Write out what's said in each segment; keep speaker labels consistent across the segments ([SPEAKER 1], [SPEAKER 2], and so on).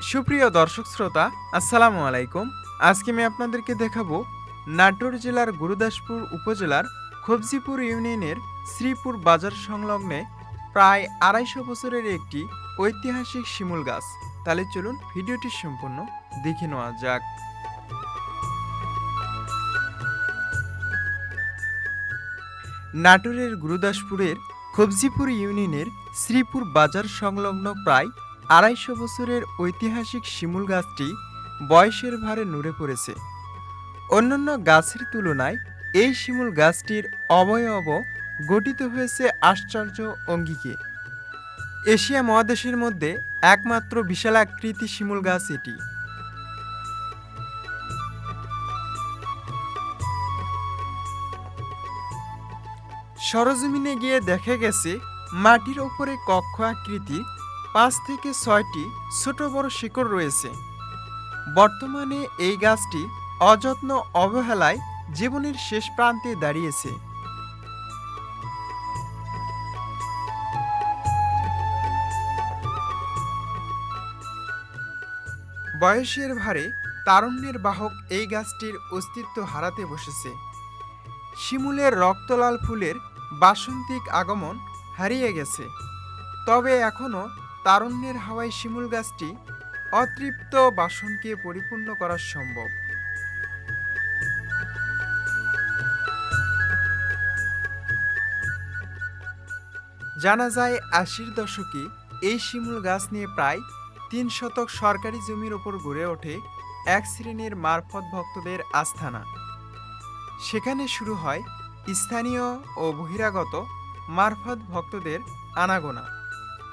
[SPEAKER 1] সুপ্রিয় দর্শক শ্রোতা, আসসালামু আলাইকুম। আজকে আমি আপনাদেরকে দেখাবো নাটোর জেলার গুরুদাসপুর উপজেলার খবজিপুর ইউনিয়নের শ্রীপুর বাজার সংলগ্নে প্রায় আড়াইশো বছরের একটি ঐতিহাসিক শিমুল গাছ। তাহলে চলুন ভিডিওটি সম্পূর্ণ দেখে নেওয়া যাক। নাটোরের গুরুদাসপুরের খবজিপুর ইউনিয়নের শ্রীপুর বাজার সংলগ্ন প্রায় আড়াইশো বছরের ঐতিহাসিক শিমুল গাছটি বয়সের ভারে নুড়ে পড়েছে। অন্যান্য গাছের তুলনায় এই শিমুল গাছটির অবয়ব গঠিত হয়েছে আশ্চর্য অঙ্গিকে। এশিয়া মহাদেশের মধ্যে একমাত্র বিশালাকৃতি শিমুল গাছ এটি। সরজমিনে গিয়ে দেখা গেছে, মাটির ওপরে কক্ষ আকৃতি পাঁচ থেকে ছয়টি ছোট বড় শিকড় রয়েছে। বর্তমানে এই গাছটি অযত্ন অবহেলায় জীবনের শেষ প্রান্তে দাঁড়িয়েছে। বয়সের ভারে তারুণ্যের বাহক এই গাছটির অস্তিত্ব হারাতে বসেছে। শিমুলের রক্তলাল ফুলের বাসন্তিক আগমন হারিয়ে গেছে। তবে এখনও তারুণ্যের হাওয়ায় শিমুল গাছটি অতৃপ্ত বাসনকে পরিপূর্ণ করা সম্ভব। জানা যায়, আশির দশকে এই শিমুল গাছ নিয়ে প্রায় তিন শতক সরকারি জমির ওপর গড়ে ওঠে এক শ্রেণির মারফত ভক্তদের আস্থানা। সেখানে শুরু হয় স্থানীয় ও বহিরাগত মারফত ভক্তদের আনাগোনা।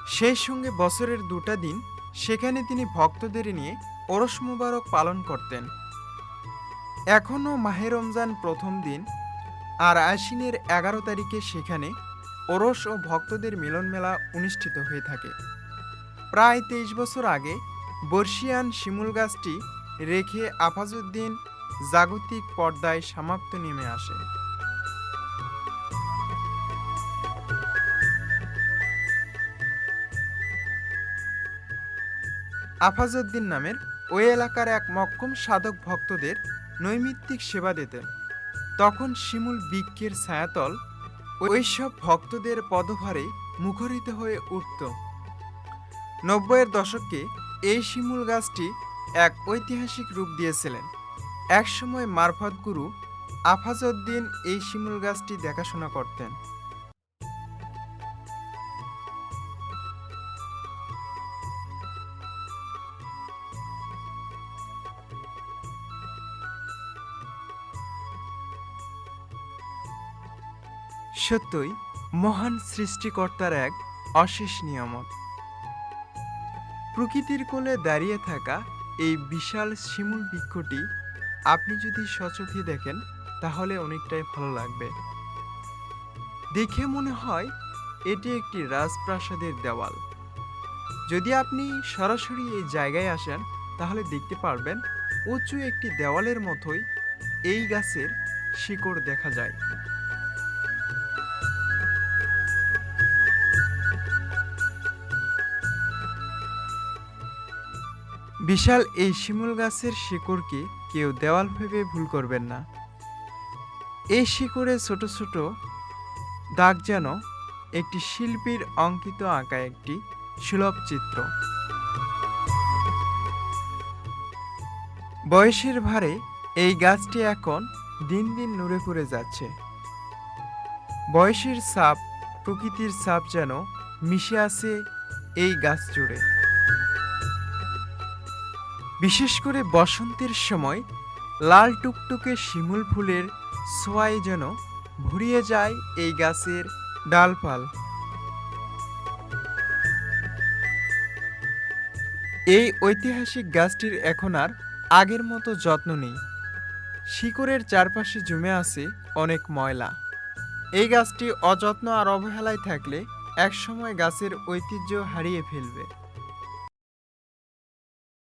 [SPEAKER 1] সেই সঙ্গে বছরের দুটা দিন সেখানে তিনি ভক্তদের নিয়ে ওরস মুবারক পালন করতেন। এখনও মাহে রমজান প্রথম দিন, আর আশ্বিনের এগারো তারিখে সেখানে ওরস ও ভক্তদের মিলন মেলা অনুষ্ঠিত হয়ে থাকে। প্রায় তেইশ বছর আগে বর্ষিয়ান শিমুল গাছটি রেখে আফাজউদ্দিন জাগতিক পর্দায় সমাপ্ত নেমে আসে। আফাজউদ্দিন নামের ওই এলাকার এক মক্কম সাধক ভক্তদের নৈমিত্তিক সেবা দিতেন। তখন শিমুল বৃক্ষের ছায়াতল ওইসব ভক্তদের পদভারে মুখরিত হয়ে উঠত। নব্বইয়ের দশকে এই শিমুল গাছটি এক ঐতিহাসিক রূপ দিয়েছিলেন। একসময় মারফত গুরু আফাজউদ্দিন এই শিমুল গাছটি দেখাশোনা করতেন। সত্যই মহান সৃষ্টিকর্তার এক অশেষ নিয়ামত। প্রকৃতির কোলে দাঁড়িয়ে থাকা এই বিশাল শিমুল বৃক্ষটি আপনি যদি সচোখে দেখেন, তাহলে অনেকটাই ভালো লাগবে। দেখে মনে হয় এটি একটি রাজপ্রাসাদের দেওয়াল। যদি আপনি সরাসরি এই জায়গায় আসেন, তাহলে দেখতে পারবেন উঁচু একটি দেওয়ালের মতোই এই গাছের শিকড় দেখা যায়। বিশাল এই শিমুল গাছের শিকড়কে কেউ দেওয়াল ভেবে ভুল করবেন না। এই শিকড়ে ছোট ছোট দাগ যেন একটি শিল্পীর অঙ্কিত আঁকা একটি সুলভ চিত্র। বয়সের ভারে এই গাছটি এখন দিন দিন নুড়ে পড়ে যাচ্ছে। বয়সের সাপ প্রকৃতির ছাপ যেন মিশে আছে এই গাছ জুড়ে। বিশেষ করে বসন্তের সময় লাল টুকটুকে শিমুল ফুলের ছোঁয়ায় যেন ভরিয়ে যায় এই গাছের ডালপাল। এই ঐতিহাসিক গাছটির এখন আর আগের মতো যত্ন নেই। শিকড়ের চারপাশে জমে আছে অনেক ময়লা। এই গাছটি অযত্ন আর অবহেলায় থাকলে একসময় গাছের ঐতিহ্য হারিয়ে ফেলবে।